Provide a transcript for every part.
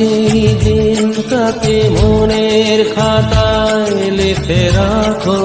এই দিনটাকে মনের খাতায় লিখে রাখো।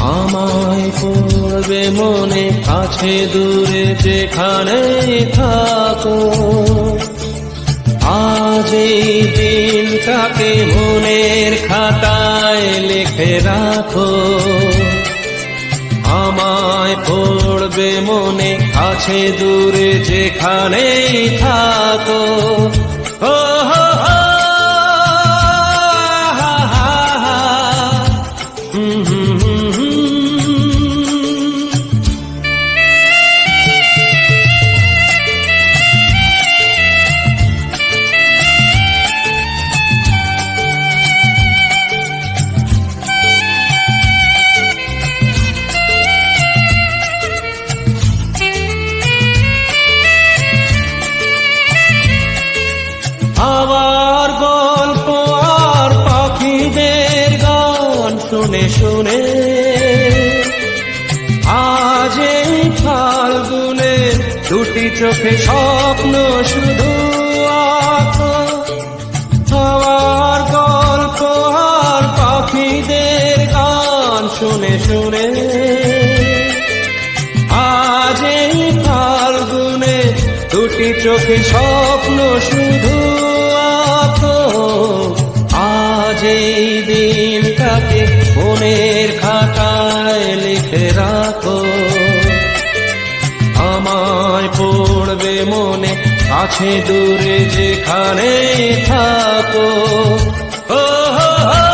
আমায় পড়বে মনে, কাছে দূরে যেখানে থাকো। আজ এই দিনটাকে মনের খাতায় লিখে রাখো। আমায় পড়বে মনে কাছে দূরে যেখানেই থাকো। ও দুটি চোখে স্বপ্ন শুধু আবার গল্প আর পাখিদের গান শুনে শুনে আজ এই ফাল্গুনে দুটি চোখে স্বপ্ন শুধু আজ এই দিনটাকে মনের খাতায় লিখে রাখো। মনে কাছে দূরে যেখানে থাকো। ও হা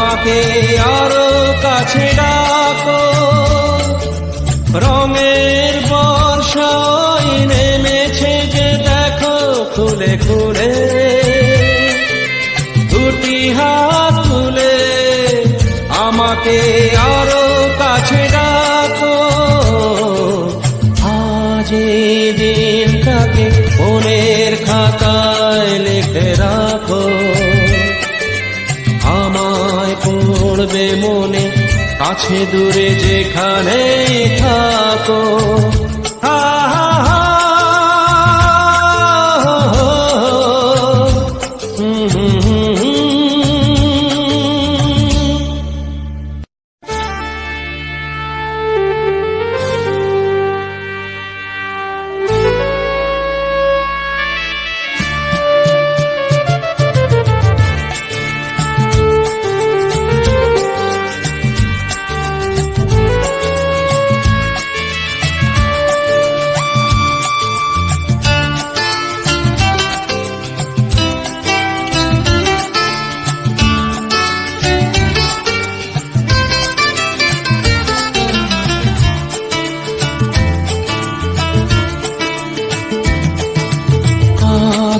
আমাকে আরও কাছে ডাকো। রঙের বর্ষায় নেমেছে যে দেখো, খুলে খুলে। দুটি হাত তুলে আমাকে আরও পড়বে মনে আছে দূরে যেখানে থাকো। হা